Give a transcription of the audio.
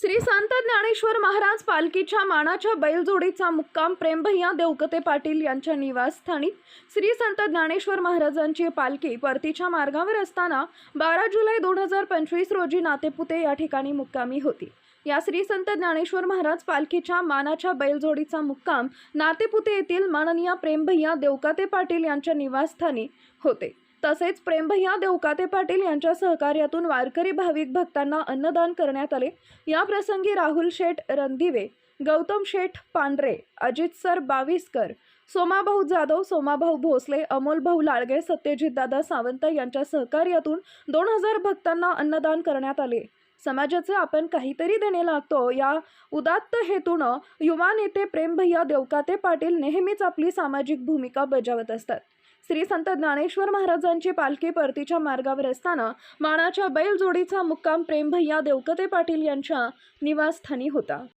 श्री संत ज्ञानेश्वर महाराज पालखीच्या मानाच्या बैलजोडीचा मुक्काम प्रेमभैया देवकते पाटील यांच्या निवासस्थानी. श्री संत ज्ञानेश्वर महाराजांची पालखी परतीच्या मार्गावर असताना बारा जुलै दोन हजार पंचवीस रोजी नातेपुते या ठिकाणी मुक्कामी होती. या श्री संत ज्ञानेश्वर महाराज पालखीच्या मानाच्या बैलजोडीचा मुक्काम नातेपुते येथील माननीय प्रेमभैया देवकाते पाटील यांच्या निवासस्थानी होते. तसेच प्रेमभैया देवकाते पाटील यांच्या सहकार्यातून वारकरी भाविक भक्तांना अन्नदान करण्यात आले. या प्रसंगी राहुल शेठ रणदिवे गौतम शेठ पांढरे अजित सर बाविस्कर सोमाभाऊ जाधव सोमाभाऊ भोसले अमोलभाऊ लाळगे सत्यजितदादा सावंत यांच्या सहकार्यातून दोन हजार भक्तांना अन्नदान करण्यात आले. समाजाचं आपण काहीतरी देणे लागतो. या उदात्त हेतूनं युवा नेते प्रेमभैया देवकाते पाटील नेहमीच आपली सामाजिक भूमिका बजावत असतात. श्री संत ज्ञानेश्वर महाराजांची पालखी परतीच्या मार्गावर असताना मानाच्या बैलजोडीचा मुक्काम प्रेमभैया देवकते पाटील यांच्या निवासस्थानी होता.